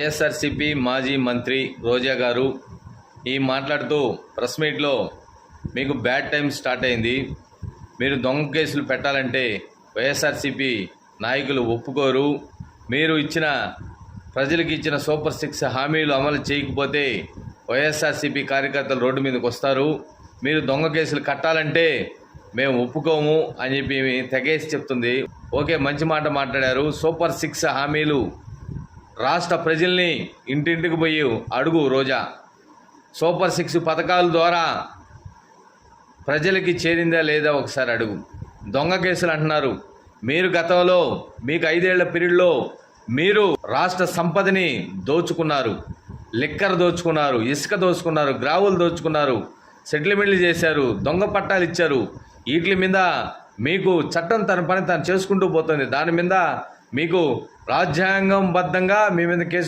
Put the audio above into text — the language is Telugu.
వైఎస్ఆర్సిపి మాజీ మంత్రి రోజా గారు ఈ మాట్లాడుతూ ప్రెస్ మీట్లో మీకు బ్యాడ్ టైం స్టార్ట్ అయింది. మీరు దొంగ కేసులు పెట్టాలంటే వైఎస్ఆర్సిపి నాయకులు ఒప్పుకోరు. మీరు ఇచ్చిన ప్రజలకు ఇచ్చిన సూపర్ సిక్స్ హామీలు అమలు చేయకపోతే వైఎస్ఆర్సిపి కార్యకర్తలు రోడ్డు మీదకి వస్తారు. మీరు దొంగ కేసులు కట్టాలంటే మేము ఒప్పుకోము అని చెప్పి తెగేసి చెప్తుంది. ఓకే మంచి మాట మాట్లాడారు. సూపర్ సిక్స్ హామీలు రాష్ట్ర ప్రజల్ని ఇంటింటికి పోయి అడుగు రోజా. సూపర్ సిక్స్ పథకాల ద్వారా ప్రజలకి చేరిందా లేదా ఒకసారి అడుగు. దొంగ కేసులు అంటున్నారు. మీరు గతంలో మీకు ఐదేళ్ళ పీరియడ్లో మీరు రాష్ట్ర సంపదని దోచుకున్నారు. లిక్కర్ దోచుకున్నారు ఇసుక దోచుకున్నారు గ్రావులు దోచుకున్నారు సెటిల్మెంట్లు చేశారు దొంగ పట్టాలు ఇచ్చారు. వీటి మీద మీకు చట్టం తన పని తను చేసుకుంటూ పోతుంది. దాని మీద మీకు రాజ్యాంగం బద్ధంగా మీ మీద కేసు